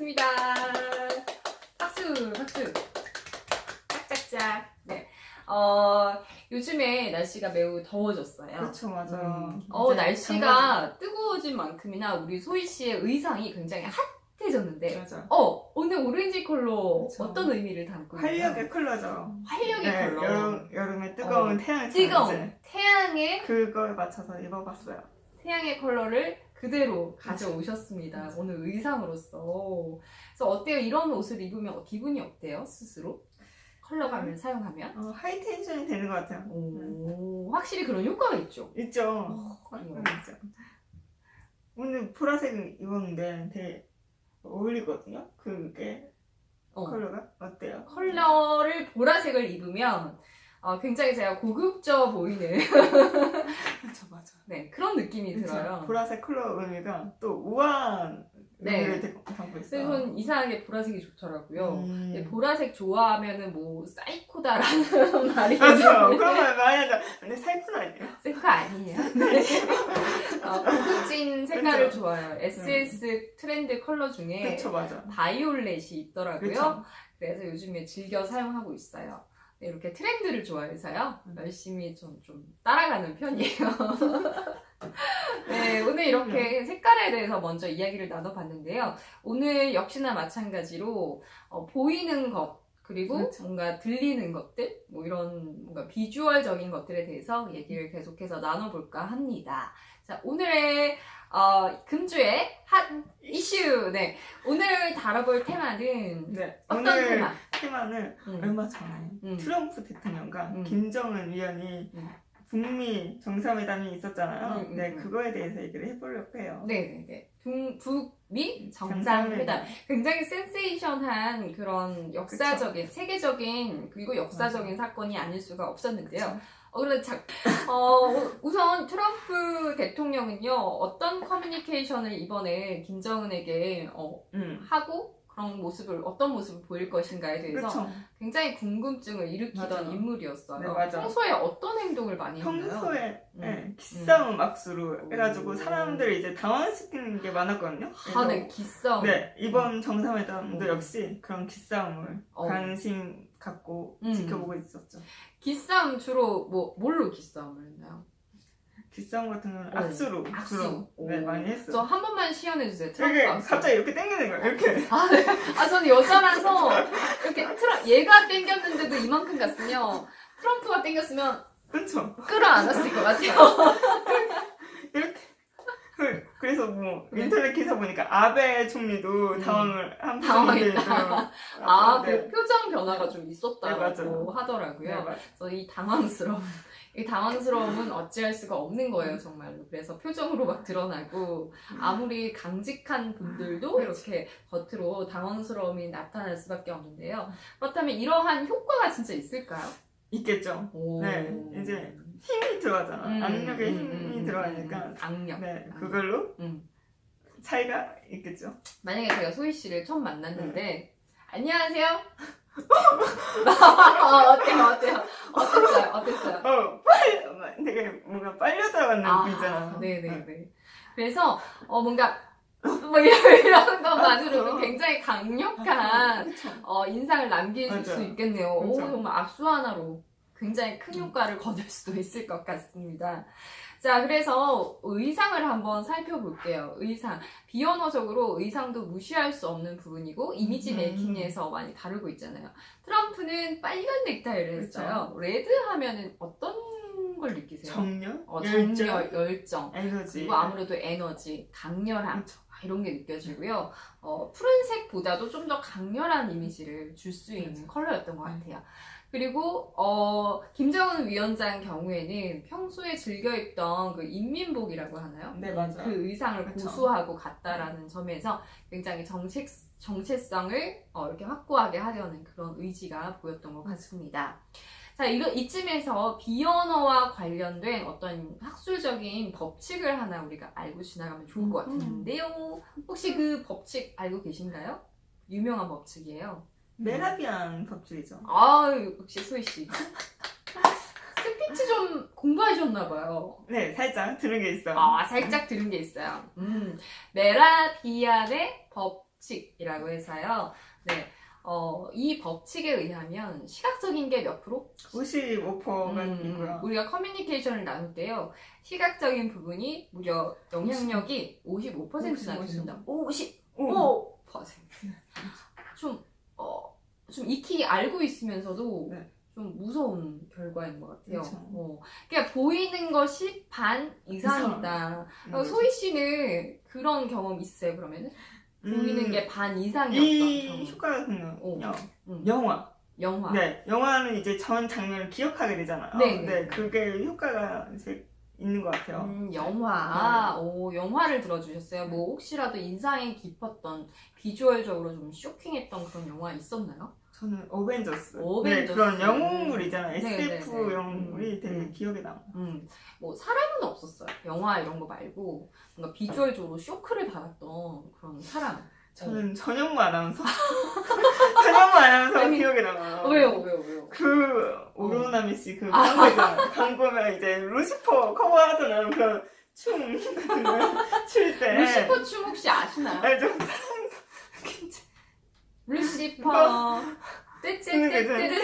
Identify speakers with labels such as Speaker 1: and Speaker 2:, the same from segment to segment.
Speaker 1: 반갑습니다. 박수, 박수. 짝짝짝. 네. 어, 요즘에 날씨가 매우 더워졌어요.
Speaker 2: 그렇죠, 맞아요.
Speaker 1: 음. 어, 날씨가 뜨거워진 만큼이나 우리 소희 씨의 의상이 굉장히 핫해졌는데,
Speaker 2: 맞아.
Speaker 1: 어, 오늘 오렌지 컬러
Speaker 2: 그쵸.
Speaker 1: 어떤 의미를 담고 있나요?
Speaker 2: 활력의 컬러죠.
Speaker 1: 활력의
Speaker 2: 네,
Speaker 1: 컬러.
Speaker 2: 여름 여름에 뜨거운
Speaker 1: 어,
Speaker 2: 태양
Speaker 1: 뜨거운 태양의
Speaker 2: 그걸 맞춰서 입어봤어요.
Speaker 1: 태양의 컬러를 그대로 가져오셨습니다. 오늘 의상으로서. 그래서 어때요? 이런 옷을 입으면 기분이 어때요? 스스로? 컬러감을 사용하면?
Speaker 2: 어, 하이 텐션이 되는 것 같아요.
Speaker 1: 오, 확실히 그런 효과가 있죠.
Speaker 2: 있죠.
Speaker 1: 어, 그래요.
Speaker 2: 음, 있죠. 오늘 보라색 입었는데 되게 어울리거든요. 그게
Speaker 1: 어.
Speaker 2: 컬러가 어때요?
Speaker 1: 컬러를 보라색을 입으면 어, 굉장히 제가 고급져 보이는
Speaker 2: 맞아, 맞아.
Speaker 1: 네, 그런 느낌이
Speaker 2: 그쵸?
Speaker 1: 들어요.
Speaker 2: 보라색 컬러 의미가 또 우아한
Speaker 1: 네.
Speaker 2: 의미를 되- 담고 있어요.
Speaker 1: 저는 이상하게 보라색이 좋더라고요.
Speaker 2: 음.
Speaker 1: 근데 보라색 좋아하면은 뭐 사이코다라는 말이
Speaker 2: 맞아요. 그런 말 많이 하죠. 근데 사이코는 아니에요.
Speaker 1: 셀프 아니에요. 네. 어, 고급진 색깔을
Speaker 2: 그쵸?
Speaker 1: 좋아해요. SS 트렌드 컬러 중에
Speaker 2: 그쵸, 맞아.
Speaker 1: 바이올렛이 있더라고요.
Speaker 2: 그쵸.
Speaker 1: 그래서 요즘에 즐겨 사용하고 있어요. 네, 이렇게 트렌드를 좋아해서요.
Speaker 2: 음.
Speaker 1: 열심히 좀, 좀 따라가는 편이에요. 네, 오늘 이렇게 색깔에 대해서 먼저 이야기를 나눠봤는데요. 오늘 역시나 마찬가지로 어, 보이는 것, 그리고
Speaker 2: 그렇죠.
Speaker 1: 뭔가 들리는 것들, 뭐 이런 뭔가 비주얼적인 것들에 대해서 얘기를 계속해서 나눠볼까 합니다. 자, 오늘의 어, 금주의 핫 이슈. 네. 오늘 다뤄볼 테마는
Speaker 2: 네.
Speaker 1: 어떤
Speaker 2: 오늘
Speaker 1: 테마?
Speaker 2: 테마는
Speaker 1: 음.
Speaker 2: 얼마 전에
Speaker 1: 음.
Speaker 2: 트럼프 대통령과
Speaker 1: 음.
Speaker 2: 김정은 위원이
Speaker 1: 음.
Speaker 2: 북미 정상회담이 있었잖아요.
Speaker 1: 음, 음,
Speaker 2: 네,
Speaker 1: 음.
Speaker 2: 그거에 대해서 얘기를 해보려고 해요.
Speaker 1: 네네네. 북, 북미 정상회담. 굉장히 센세이션한 그런 역사적인, 세계적인, 그리고 역사적인 사건이 아닐 수가 없었는데요.
Speaker 2: 그쵸.
Speaker 1: 어, 그런데 자, 어, 우선 트럼프 대통령은요, 어떤 커뮤니케이션을 이번에 김정은에게 어,
Speaker 2: 음.
Speaker 1: 하고 그런 모습을, 어떤 모습을 보일 것인가에 대해서
Speaker 2: 그렇죠.
Speaker 1: 굉장히 궁금증을 일으키던
Speaker 2: 맞아요.
Speaker 1: 인물이었어요.
Speaker 2: 네, 맞아.
Speaker 1: 평소에 어떤 행동을 많이 했나요?
Speaker 2: 평소에
Speaker 1: 음.
Speaker 2: 네, 기싸움 막수로
Speaker 1: 음.
Speaker 2: 해가지고 사람들을 이제 당황시키는 게 많았거든요.
Speaker 1: 아, 네, 기싸움.
Speaker 2: 네, 이번 정상회담도
Speaker 1: 음.
Speaker 2: 역시 그런 기싸움을
Speaker 1: 어.
Speaker 2: 관심 갖고
Speaker 1: 음.
Speaker 2: 지켜보고 있었죠.
Speaker 1: 기싸움 주로 뭐, 뭘로 기싸움을 했나요?
Speaker 2: 기싸움 같은 경우는
Speaker 1: 어,
Speaker 2: 악수로
Speaker 1: 악수.
Speaker 2: 주로 네,
Speaker 1: 오.
Speaker 2: 많이 했어요.
Speaker 1: 저 한 번만 시연해 주세요. 트럼프
Speaker 2: 이게
Speaker 1: 악수.
Speaker 2: 갑자기 이렇게 당기는 거예요. 이렇게.
Speaker 1: 아, 네. 아, 저는 여자라서 이렇게 트럼 얘가 땡겼는데도 이만큼 갔으면 트럼프가 땡겼으면
Speaker 2: 그렇죠.
Speaker 1: 끌어안았을 것 같아요.
Speaker 2: 그- 그래서 뭐
Speaker 1: 네.
Speaker 2: 인터넷 기사 보니까 아베 총리도
Speaker 1: 음.
Speaker 2: 당황을 한
Speaker 1: 당황했다. 아,
Speaker 2: 네.
Speaker 1: 그 표정 변화가 좀
Speaker 2: 네,
Speaker 1: 있었다고
Speaker 2: 맞아요.
Speaker 1: 하더라고요.
Speaker 2: 네.
Speaker 1: 그래서 이 당황스러움, 이 당황스러움은 어찌할 수가 없는 거예요, 정말로. 그래서 표정으로 막 드러나고, 아무리 강직한 분들도
Speaker 2: 그렇죠.
Speaker 1: 이렇게 겉으로 당황스러움이 나타날 수밖에 없는데요. 그렇다면 이러한 효과가 진짜 있을까요?
Speaker 2: 있겠죠.
Speaker 1: 오.
Speaker 2: 네, 이제 힘이 들어가잖아.
Speaker 1: 음,
Speaker 2: 악력에
Speaker 1: 음,
Speaker 2: 힘이
Speaker 1: 음,
Speaker 2: 들어가니까.
Speaker 1: 음, 악력.
Speaker 2: 네, 그걸로
Speaker 1: 음.
Speaker 2: 차이가 있겠죠.
Speaker 1: 만약에 제가 소희 씨를 처음 만났는데, 안녕하세요? 어때요, 어때요? 어땠어요, 어땠어요?
Speaker 2: 어, 빨리, 되게 뭔가 빨려 들어가는 느낌이잖아.
Speaker 1: 네네네. 그래서, 어, 뭔가, 뭐 이런, 이런 것만으로도
Speaker 2: 아,
Speaker 1: 굉장히 강력한
Speaker 2: 그쵸.
Speaker 1: 어, 인상을 남길 수
Speaker 2: 맞아요.
Speaker 1: 있겠네요. 오,
Speaker 2: 그렇죠.
Speaker 1: 정말 악수 하나로 굉장히 큰
Speaker 2: 음.
Speaker 1: 효과를 거둘 수도 있을 것 같습니다. 자, 그래서 의상을 한번 살펴볼게요. 의상. 비언어적으로 의상도 무시할 수 없는 부분이고, 이미지
Speaker 2: 음.
Speaker 1: 메이킹에서 많이 다루고 있잖아요. 트럼프는 빨간 넥타이를
Speaker 2: 그렇죠.
Speaker 1: 했어요. 레드 하면은 어떤 걸 느끼세요?
Speaker 2: 정열,
Speaker 1: 어,
Speaker 2: 열정,
Speaker 1: 정열, 열정.
Speaker 2: 에너지.
Speaker 1: 그리고 아무래도 에너지, 강렬함.
Speaker 2: 그렇죠.
Speaker 1: 아, 이런 게 느껴지고요. 어, 푸른색보다도 좀 더 강렬한 이미지를 줄 수 있는
Speaker 2: 맞아.
Speaker 1: 컬러였던 것
Speaker 2: 네.
Speaker 1: 같아요. 그리고 어, 김정은 위원장 경우에는 평소에 즐겨 입던 그 인민복이라고 하나요?
Speaker 2: 네, 맞아요.
Speaker 1: 그 의상을
Speaker 2: 그쵸.
Speaker 1: 고수하고 갔다라는 점에서 굉장히 정책 정체성을 어, 이렇게 확고하게 하려는 그런 의지가 보였던 것 같습니다. 자, 이거, 이쯤에서 비언어와 관련된 어떤 학술적인 법칙을 하나 우리가 알고 지나가면 좋을 것
Speaker 2: 음.
Speaker 1: 같은데요. 혹시 그 법칙 알고 계신가요? 유명한 법칙이에요.
Speaker 2: 메라비안 법칙이죠.
Speaker 1: 아, 역시 소희 씨. 스피치 좀 공부하셨나봐요.
Speaker 2: 네, 살짝 들은 게 있어요.
Speaker 1: 아, 살짝 들은 게 있어요. 음, 메라비안의 법 법칙이라고 해서요. 네. 어, 이 법칙에 의하면 시각적인 게 몇 프로?
Speaker 2: 55%가
Speaker 1: 음,
Speaker 2: 있고요.
Speaker 1: 우리가 커뮤니케이션을 나눌 때요. 시각적인 부분이 무려 영향력이 55%나
Speaker 2: 50,
Speaker 1: 됩니다. 50.
Speaker 2: 오.
Speaker 1: 5%. 좀, 어, 좀 익히 알고 있으면서도
Speaker 2: 네.
Speaker 1: 좀 무서운 결과인 것 같아요.
Speaker 2: 그쵸.
Speaker 1: 어, 그러니까 보이는 것이 반 이상이다.
Speaker 2: 음,
Speaker 1: 어, 소희 씨는 그런 경험 있으세요, 그러면은? 보이는
Speaker 2: 음,
Speaker 1: 게반 이상이었던
Speaker 2: 이
Speaker 1: 경험.
Speaker 2: 효과 같은 경우는요.
Speaker 1: 음.
Speaker 2: 영화.
Speaker 1: 영화.
Speaker 2: 네, 영화는 이제 전 장면을 기억하게 되잖아요.
Speaker 1: 네, 네.
Speaker 2: 그게 효과가 이제 있는 것 같아요.
Speaker 1: 음, 영화.
Speaker 2: 네.
Speaker 1: 오, 영화를 들어주셨어요. 뭐, 혹시라도 인상이 깊었던, 비주얼적으로 좀 쇼킹했던 그런 영화 있었나요?
Speaker 2: 저는 어벤져스.
Speaker 1: 어벤져스.
Speaker 2: 네, 그런 영웅물 있잖아요.
Speaker 1: 네, 네,
Speaker 2: SF
Speaker 1: 네.
Speaker 2: 영웅물이
Speaker 1: 음,
Speaker 2: 되게
Speaker 1: 음.
Speaker 2: 기억에 남아요.
Speaker 1: 음, 뭐, 사람은 없었어요. 영화 이런 거 말고, 뭔가 비주얼적으로 쇼크를 받았던 그런 사람.
Speaker 2: 저는 전현무 아나운서. 전현무 아나운서가
Speaker 1: 아니,
Speaker 2: 기억에 남아요.
Speaker 1: 왜요, 왜요, 왜요?
Speaker 2: 그 오로나미 씨그
Speaker 1: 아.
Speaker 2: 광고 있잖아요. 광고면 이제 루시퍼 커버하잖아요. 그런 춤 같은 거출 때.
Speaker 1: 루시퍼 춤 혹시 아시나요?
Speaker 2: 아니 좀
Speaker 1: 루시퍼. 떼떼떼떼를.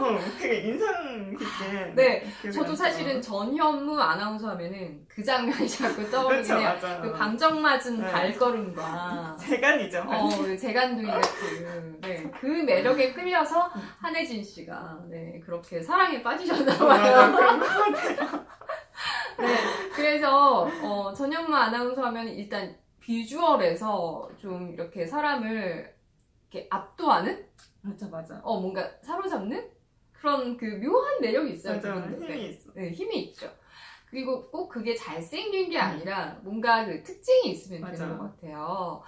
Speaker 2: 어, 되게 인상 깊게.
Speaker 1: 네, 저도
Speaker 2: 남죠.
Speaker 1: 사실은 전현무 아나운서 하면은 그 장면이 자꾸 떠오르긴
Speaker 2: 그렇죠,
Speaker 1: 해요.
Speaker 2: 맞아요.
Speaker 1: 그 방정 맞은
Speaker 2: 네.
Speaker 1: 발걸음과
Speaker 2: 재간이죠.
Speaker 1: 어, 재간둥이 같은 네, 그 매력에 끌려서 한혜진 씨가 네, 그렇게 사랑에 빠지셨나 봐요.
Speaker 2: 그런 것 같아요.
Speaker 1: 네, 그래서 어, 전현무 아나운서 하면 일단 비주얼에서 좀 이렇게 사람을 이렇게 압도하는
Speaker 2: 맞아, 맞아.
Speaker 1: 어 뭔가 사로잡는 그런 그 묘한 매력이 있어요.
Speaker 2: 맞아,
Speaker 1: 그분들. 네.
Speaker 2: 힘이 있어.
Speaker 1: 네, 힘이 있죠. 그리고 꼭 그게 잘생긴 게 아니라 뭔가 그 특징이 있으면 되는
Speaker 2: 맞아요.
Speaker 1: 것 같아요.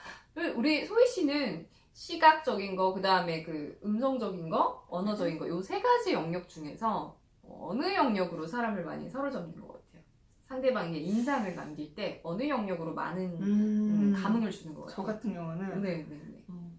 Speaker 1: 우리 소희 씨는 시각적인 거, 그 다음에 그 음성적인 거, 언어적인 거, 요 세 가지 영역 중에서 어느 영역으로 사람을 많이 사로잡는 것 같아요. 상대방에게 인상을 남길 때 어느 영역으로 많은 음, 감흥을 주는
Speaker 2: 것저
Speaker 1: 같아요.
Speaker 2: 같은 경우는
Speaker 1: 네, 네, 네.
Speaker 2: 어,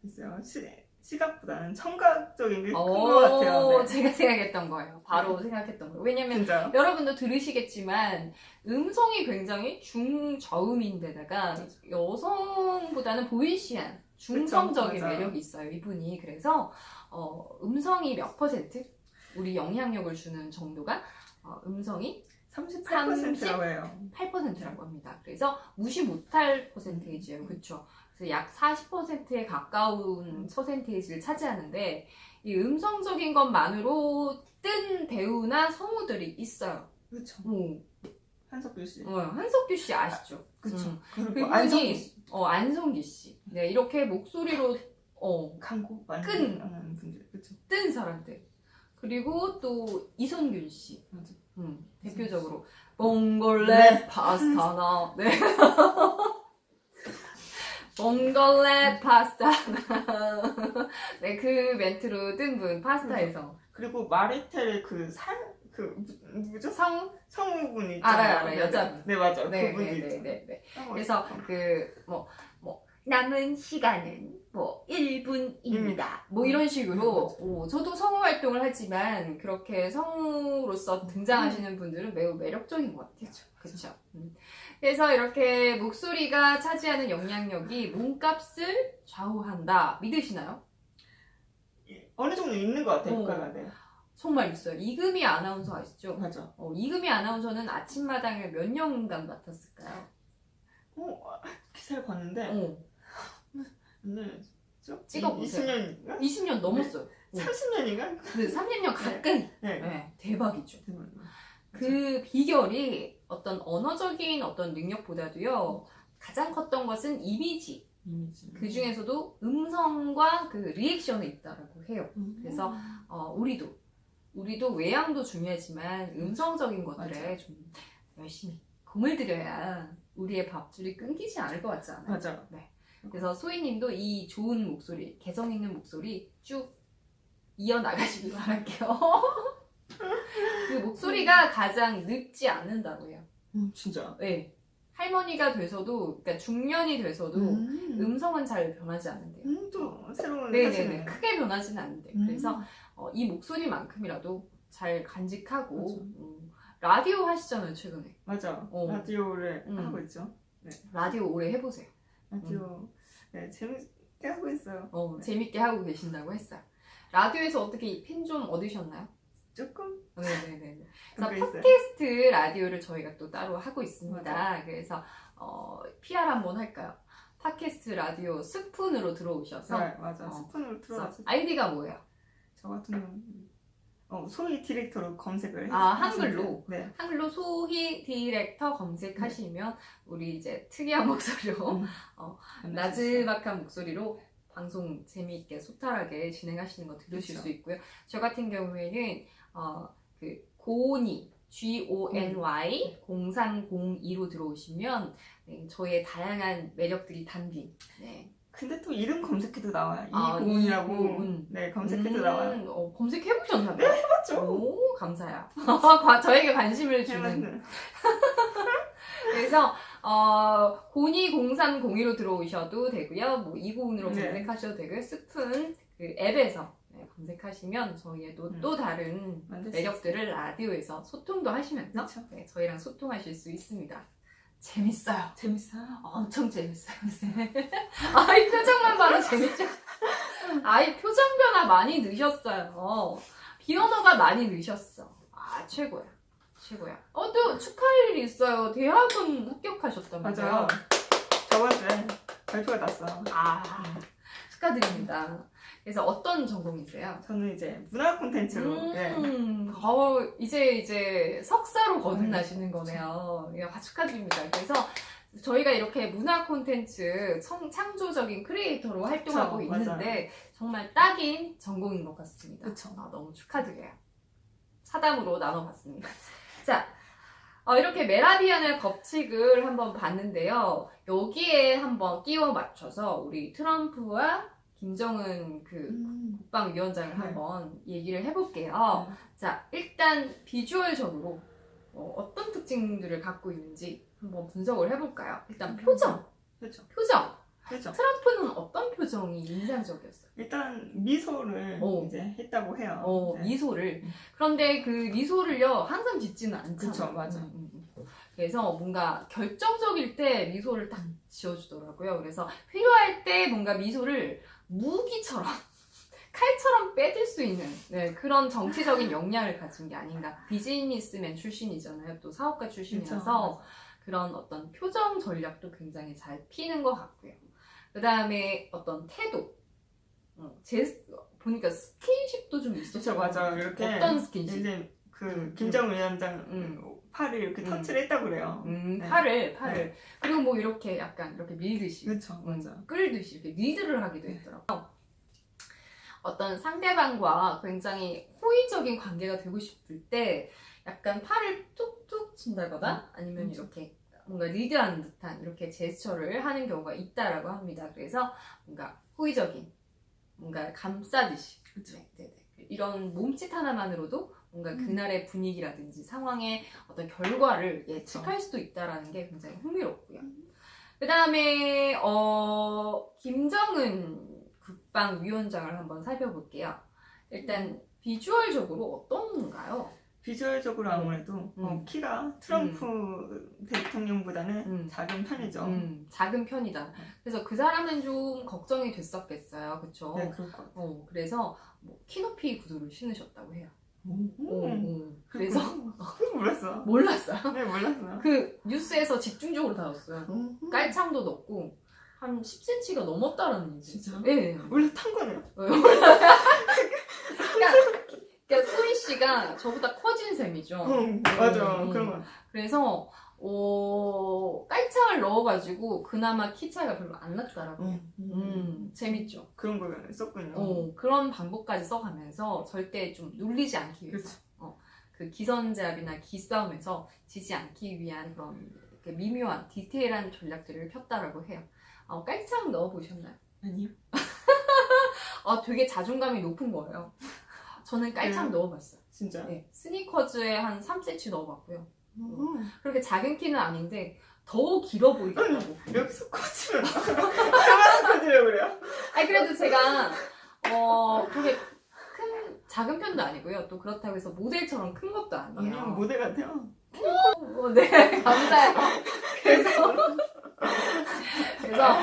Speaker 2: 글쎄요. 시, 시각보다는 청각적인 게 큰것
Speaker 1: 오,
Speaker 2: 같아요. 네.
Speaker 1: 제가 생각했던 거예요. 바로 생각했던 거예요. 왜냐면
Speaker 2: 진짜요?
Speaker 1: 여러분도 들으시겠지만 음성이 굉장히 중저음인데다가 여성보다는 보이시한 중성적인
Speaker 2: 그쵸, 맞아요.
Speaker 1: 매력이 있어요. 이분이 그래서 어, 음성이 몇 퍼센트? 우리 영향력을 주는 정도가 어, 음성이
Speaker 2: 38%라고 해요.
Speaker 1: 8%라고 합니다. 그래서 무시 못할 퍼센테이지예요. 그렇죠? 약 40%에 가까운 퍼센테이지를 차지하는데 이 음성적인 것만으로 뜬 배우나 성우들이 있어요.
Speaker 2: 그렇죠.
Speaker 1: 오,
Speaker 2: 한석규 씨.
Speaker 1: 어, 한석규 씨 아시죠?
Speaker 2: 그렇죠.
Speaker 1: 음.
Speaker 2: 그리고 안성기 씨.
Speaker 1: 어, 안성기 씨. 네, 이렇게 목소리로 어,
Speaker 2: 많이
Speaker 1: 끈.
Speaker 2: 하는 분들. 그렇죠.
Speaker 1: 뜬 사람들. 그리고 또 이선균 씨.
Speaker 2: 맞아.
Speaker 1: 음, 대표적으로 봉골레
Speaker 2: 네.
Speaker 1: 파스타나. 네. 봉골레 파스타나. 네, 그 멘트로 뜬 분 파스타에서
Speaker 2: 그리고 마리텔 그 살그 누구죠?
Speaker 1: 성우
Speaker 2: 성우분 있잖아요.
Speaker 1: 알아요, 알아요.
Speaker 2: 네,
Speaker 1: 여자분.
Speaker 2: 네 맞아.
Speaker 1: 네,
Speaker 2: 그분도
Speaker 1: 네, 네. 네, 네.
Speaker 2: 하고
Speaker 1: 그래서. 그 뭐 뭐 남은 시간은 뭐 1분입니다. 뭐 이런 식으로 오, 저도 성우 활동을 하지만 그렇게 성우로서 등장하시는 분들은 매우 매력적인 것 같아요. 그렇죠. 음. 그래서 이렇게 목소리가 차지하는 영향력이 몸값을 좌우한다. 믿으시나요?
Speaker 2: 어느 정도 있는 것 같아요.
Speaker 1: 어.
Speaker 2: 효과가 네.
Speaker 1: 정말 있어요. 이금희 아나운서 아시죠?
Speaker 2: 맞아.
Speaker 1: 어, 이금희 아나운서는 아침마당을 몇 년간 맡았을까요?
Speaker 2: 어, 기사를 봤는데
Speaker 1: 어,
Speaker 2: 오늘
Speaker 1: 찍어보세요.
Speaker 2: 20년인가?
Speaker 1: 20년 넘었어요. 어.
Speaker 2: 30년인가?
Speaker 1: 네, 3년 가까이.
Speaker 2: 네.
Speaker 1: 네, 대박이죠.
Speaker 2: 대박.
Speaker 1: 그 비결이 어떤 언어적인 어떤 능력보다도요, 가장 컸던 것은 이미지.
Speaker 2: 이미지.
Speaker 1: 그 중에서도 음성과 그 리액션이 있다라고 해요.
Speaker 2: 음.
Speaker 1: 그래서 어, 우리도, 우리도 외양도 중요하지만 음성적인 것들에
Speaker 2: 맞아.
Speaker 1: 좀 열심히 공을 들여야 우리의 밥줄이 끊기지 않을 것 같지 않아요?
Speaker 2: 맞아.
Speaker 1: 그래서 소희님도 이 좋은 목소리, 개성 있는 목소리 쭉 이어나가시길 바랄게요. 그 목소리가 가장 늙지 않는다고 해요.
Speaker 2: 음, 진짜.
Speaker 1: 네. 할머니가 돼서도, 그러니까 중년이 돼서도 음.
Speaker 2: 음.
Speaker 1: 성은 잘 변하지 않는데요.
Speaker 2: 음, 또 새로운
Speaker 1: 네네네.
Speaker 2: 사실이네요.
Speaker 1: 크게 변하지는 않는데.
Speaker 2: 음.
Speaker 1: 그래서 어, 이 목소리만큼이라도 잘 간직하고,
Speaker 2: 맞아.
Speaker 1: 음, 라디오 하시잖아요, 최근에.
Speaker 2: 맞아.
Speaker 1: 어.
Speaker 2: 라디오를
Speaker 1: 음.
Speaker 2: 하고 있죠.
Speaker 1: 라디오 오래 해보세요.
Speaker 2: 라디오 네, 재밌게 하고 있어요.
Speaker 1: 어, 재밌게 하고 계신다고 했어요. 라디오에서 어떻게 팬좀 얻으셨나요?
Speaker 2: 조금
Speaker 1: 네네네. 그래서
Speaker 2: 그런 게 있어요.
Speaker 1: 팟캐스트 라디오를 저희가 또 따로 하고 있습니다. 그래서 어, PR 한번 할까요? 팟캐스트 라디오 스푼으로 들어오셔서
Speaker 2: 네, 맞아.
Speaker 1: 어.
Speaker 2: 스푼으로
Speaker 1: 그래서
Speaker 2: 들어와서
Speaker 1: 아이디가 뭐예요?
Speaker 2: 저 같은 경우는 어, 소위 디렉터로 검색을
Speaker 1: 아, 한글로?
Speaker 2: 네.
Speaker 1: 한글로 소희 디렉터 검색하시면 우리 이제 특이한 목소리로
Speaker 2: 음.
Speaker 1: 어. 나즈막한 목소리로 방송 재미있게 소탈하게 진행하시는 거 들으실
Speaker 2: 그쵸.
Speaker 1: 수 있고요. 저 같은 경우에는 어, 그 고니 G O N Y 0302로 들어오시면 네, 저의 다양한 매력들이 담긴 네.
Speaker 2: 근데 또 이름 검색해도 나와요.
Speaker 1: 아,
Speaker 2: 이고은이라고.
Speaker 1: 이고은.
Speaker 2: 네, 검색해도
Speaker 1: 음,
Speaker 2: 나와요.
Speaker 1: 어, 검색해 보셨나 봐요.
Speaker 2: 맞죠?
Speaker 1: 오 감사해요. 과- 저에게 관심을 주는
Speaker 2: 해봤는.
Speaker 1: 그래서 어, 고니 0302로 들어오셔도 되고요. 뭐 이고은으로
Speaker 2: 네.
Speaker 1: 검색하셔도 되고요. 스푼 그 앱에서 네, 검색하시면 저희의 또,
Speaker 2: 음.
Speaker 1: 또 다른
Speaker 2: 만들 수
Speaker 1: 매력들을 라디오에서 소통도 하시면서. 네, 저희랑 소통하실 수 있습니다. 재밌어요.
Speaker 2: 재밌어요.
Speaker 1: 엄청 재밌어요. 네. 아이 표정만 봐도 재밌죠? 아이 표정 변화 많이 늦었어요. 비언어가 많이 늦었어. 아 최고야. 최고야. 어 또 축하할 일이 있어요. 대학원 합격하셨다면서요?
Speaker 2: 맞아요. 저번 주에 발표가 났어요.
Speaker 1: 아 축하드립니다. 그래서 어떤 전공이세요?
Speaker 2: 저는 이제 문화 콘텐츠로 네.
Speaker 1: 음, 어, 이제 이제 석사로 거듭나시는 거네요. 예, 아, 축하드립니다. 그래서 저희가 이렇게 문화 콘텐츠 청- 창조적인 크리에이터로 활동하고
Speaker 2: 그쵸,
Speaker 1: 있는데 정말 딱인 전공인 것 같습니다.
Speaker 2: 그쵸.
Speaker 1: 아, 너무 축하드려요. 사담으로 나눠봤습니다. 자, 어, 이렇게 메라비안의 법칙을 한번 봤는데요. 여기에 한번 끼워 맞춰서 우리 트럼프와 김정은 그
Speaker 2: 음.
Speaker 1: 국방위원장을
Speaker 2: 네.
Speaker 1: 한번 얘기를 해볼게요.
Speaker 2: 네.
Speaker 1: 자, 일단 비주얼적으로 어, 떤 특징들을 갖고 있는지 한번 분석을 해볼까요? 일단 표정,
Speaker 2: 그렇죠.
Speaker 1: 표정.
Speaker 2: 그렇죠.
Speaker 1: 트럼프는 어떤 표정이 인상적이었어요?
Speaker 2: 일단 미소를
Speaker 1: 어.
Speaker 2: 이제 했다고 해요.
Speaker 1: 어,
Speaker 2: 네.
Speaker 1: 미소를. 그런데 그 미소를요, 항상 짓지는 않잖아요.
Speaker 2: 그쵸, 맞아.
Speaker 1: 음, 음, 음. 그래서 뭔가 결정적일 때 미소를 딱 지어주더라고요. 그래서 필요할 때 뭔가 미소를 무기처럼, 칼처럼 빼줄 수 있는 네, 그런 정치적인 역량을 가진 게 아닌가. 비즈니스맨 출신이잖아요. 또 사업가 출신이라서 그런 어떤 표정 전략도 굉장히 잘 피는 것 같고요. 그 다음에 어떤 태도. 어, 제, 보니까 스킨십도 좀 있었어요.
Speaker 2: 맞아요. 이렇게
Speaker 1: 어떤 스킨십?
Speaker 2: 이제 그
Speaker 1: 음.
Speaker 2: 김정은 위원장
Speaker 1: 음.
Speaker 2: 팔을 이렇게
Speaker 1: 음.
Speaker 2: 터치를 했다고 그래요.
Speaker 1: 음,
Speaker 2: 네.
Speaker 1: 팔을, 팔을. 그리고 뭐 이렇게 약간 이렇게 밀듯이.
Speaker 2: 그렇죠,
Speaker 1: 음,
Speaker 2: 맞아.
Speaker 1: 끌듯이 이렇게 리드를 하기도 했더라고요. 어떤 상대방과 굉장히 호의적인 관계가 되고 싶을 때 약간 팔을 툭툭 친다거나 아니면
Speaker 2: 그렇죠.
Speaker 1: 이렇게 뭔가 리드하는 듯한 이렇게 제스처를 하는 경우가 있다라고 합니다. 그래서 뭔가 호의적인 뭔가 감싸듯이
Speaker 2: 그렇죠.
Speaker 1: 네, 네, 네. 이런 몸짓 하나만으로도 뭔가
Speaker 2: 음.
Speaker 1: 그날의 분위기라든지 상황의 어떤 결과를 예측할 수도 있다라는 게 굉장히 흥미롭고요. 그 다음에 어 김정은 국방위원장을 한번 살펴볼게요. 일단 비주얼적으로 어떤가요?
Speaker 2: 비주얼적으로 아무래도
Speaker 1: 음.
Speaker 2: 어, 키가 트럼프 대통령보다는
Speaker 1: 음.
Speaker 2: 작은 편이죠.
Speaker 1: 음, 작은 편이다. 그래서 그 사람은 좀 걱정이 됐었겠어요, 그렇죠?
Speaker 2: 네, 그럴 것 같아요.
Speaker 1: 어, 그래서 뭐 키높이 구두를 신으셨다고 해요.
Speaker 2: 음.
Speaker 1: 어, 어. 그래서
Speaker 2: 몰랐어.
Speaker 1: 몰랐어요.
Speaker 2: 네, 몰랐어요.
Speaker 1: 그 뉴스에서 집중적으로 다뤘어요.
Speaker 2: 음.
Speaker 1: 깔창도 넣고 한 10cm가 넘었다라는 얘기.
Speaker 2: 진짜요?
Speaker 1: 네.
Speaker 2: 원래 탄 거네요.
Speaker 1: 그러니까, 그러니까 소희 씨가 저보다 커진 셈이죠.
Speaker 2: 응, 맞아.
Speaker 1: 음.
Speaker 2: 그런 거.
Speaker 1: 그래서 어, 깔창을 넣어가지고 그나마 키 차이가 별로 안 났더라고요.
Speaker 2: 음.
Speaker 1: 음, 재밌죠.
Speaker 2: 그런 걸 썼군요.
Speaker 1: 어, 그런 방법까지 써가면서 절대 좀 눌리지 않기 위해서
Speaker 2: 그렇죠.
Speaker 1: 어, 그 기선제압이나 기싸움에서 지지 않기 위한 그런 미묘한 디테일한 전략들을 폈다라고 해요. 어, 깔창 넣어보셨나요?
Speaker 2: 아니요.
Speaker 1: 아, 되게 자존감이 높은 거예요. 저는 깔창
Speaker 2: 그래요?
Speaker 1: 넣어봤어요.
Speaker 2: 진짜.
Speaker 1: 네, 스니커즈에 한 3cm 넣어봤고요.
Speaker 2: 음.
Speaker 1: 그렇게 작은 키는 아닌데 더 길어 보이겠다고.
Speaker 2: 여기서 커지면 얼마나 커지려고 그래요?
Speaker 1: 아니 그래도 제가 어 그렇게 큰 작은 편도 아니고요. 또 그렇다고 해서 모델처럼 큰 것도 아니에요.
Speaker 2: 아니요, 모델 같아요.
Speaker 1: 어, 네 감사해요. 그래서 그래서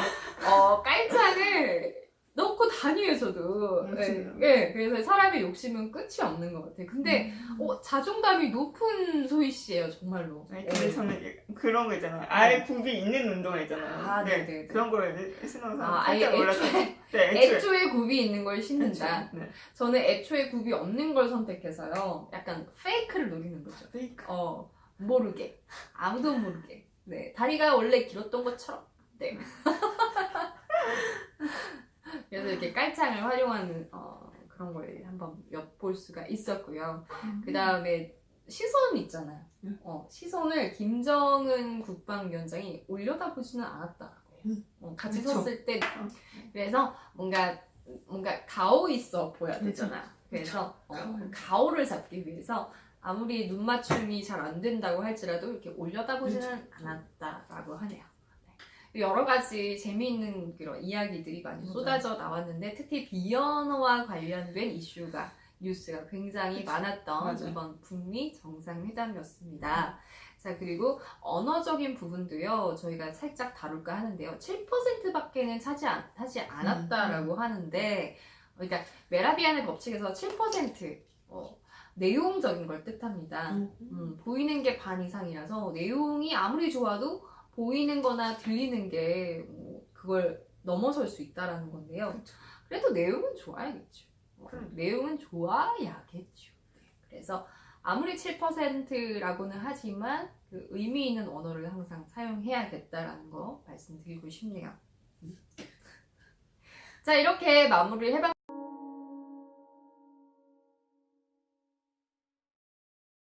Speaker 1: 어, 깔창을 넣고 다녀요, 저도.
Speaker 2: 음,
Speaker 1: 예? 예, 그래서 사람의 욕심은 끝이 없는 것 같아요. 근데,
Speaker 2: 음.
Speaker 1: 어, 자존감이 높은 소희 씨예요, 정말로.
Speaker 2: 아니, 근데
Speaker 1: 예.
Speaker 2: 저는 그런 거 있잖아요. 아예 굽이 있는 운동화 있잖아요.
Speaker 1: 아, 네 네 네.
Speaker 2: 그런 거를 신어서
Speaker 1: 아, 아예
Speaker 2: 살짝 올라서.
Speaker 1: 애초에,
Speaker 2: 네, 애초에.
Speaker 1: 애초에 굽이 있는 걸 신는다.
Speaker 2: 애초에. 네.
Speaker 1: 저는 애초에 굽이 없는 걸 선택해서요. 약간 페이크를 노리는 거죠.
Speaker 2: 페이크.
Speaker 1: 어, 모르게. 아무도 모르게. 네. 다리가 원래 길었던 것처럼. 네. 그래서 이렇게 깔창을 활용하는, 어, 그런 걸 한번 엿볼 수가 있었고요. 그 다음에 시선 있잖아요.
Speaker 2: 음.
Speaker 1: 어, 시선을 김정은 국방위원장이 올려다보지는 해요.
Speaker 2: 음.
Speaker 1: 어, 같이
Speaker 2: 그쵸.
Speaker 1: 섰을 때.
Speaker 2: 어.
Speaker 1: 그래서 뭔가, 뭔가 가오 있어 보여야 되잖아. 그래서 어,
Speaker 2: 가오를.
Speaker 1: 가오를 잡기 위해서 아무리 눈 맞춤이 잘 안 된다고 할지라도 이렇게 올려다보지는 않았다라고 하네요. 네. 여러 가지 재미있는 그런 이야기들이 많이. 쏟아져 나왔는데 특히 비언어와 관련된 이슈가 뉴스가 굉장히
Speaker 2: 그쵸.
Speaker 1: 많았던
Speaker 2: 맞아요.
Speaker 1: 이번 북미 정상회담이었습니다. 자 그리고 언어적인 부분도요 저희가 살짝 다룰까 하는데요 7%밖에는 차지, 않, 하지 않았다라고
Speaker 2: 음.
Speaker 1: 하는데 그러니까 메라비안의 법칙에서 7% 어, 내용적인 걸 뜻합니다. 음, 보이는 게 반 이상이라서 내용이 아무리 좋아도 보이는 거나 들리는 게 뭐, 그걸 넘어설 수 있다라는 건데요. 그래도 내용은 좋아야겠죠. 어,
Speaker 2: 그럼.
Speaker 1: 내용은 좋아야겠죠. 네, 그래서 아무리 7%라고는 하지만 그 의미 있는 언어를 항상 사용해야겠다라는 거 말씀드리고 싶네요. 자, 이렇게 마무리를 해봤